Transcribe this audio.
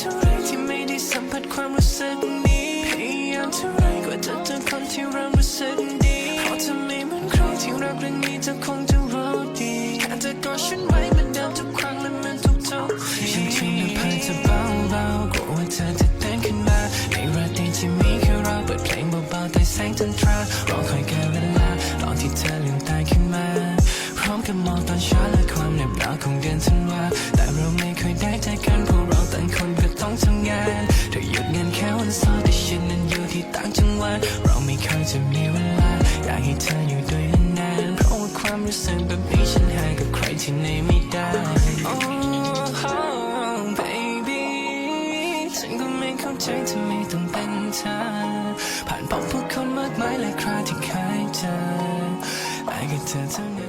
ท่าไรที่ไม่ได้สัมผัสความรู้สึกนี้พยายามเท่าไรกว่าจะเจอคนที่เรารู้สึกดีเพราะถ้าไม่เหมือนใครที่รักเรื่องนี้เธอคงจะรู้ดีแค่เธอกอดฉันไว้ แสงจันทรารอคอยการเวลาตอนที่เธอลืมตาขึ้นมา พร้อมกับมองตอนเช้าและความเหน็บหนาวของเดือนธันวาแต่เราไม่เคยได้เจอกันเพราะเราต่างคนก็ต้องทำงานเธอหยุดงานแค่วันเสาร์แต่ฉันนั้นอยู่ที่ต่างจังหวัดเราไม่เคยจะมีเวลาอยากให้เธออยู่ด้วยนานเพราะว่าความรู้สึกแบบนี้ฉันหากับใครที่ไหนไม่ได้ Oh baby ฉันก็ไม่เข้าใจทำไมต้องเป็นเธอผ่านพบ ผู้คนมากมา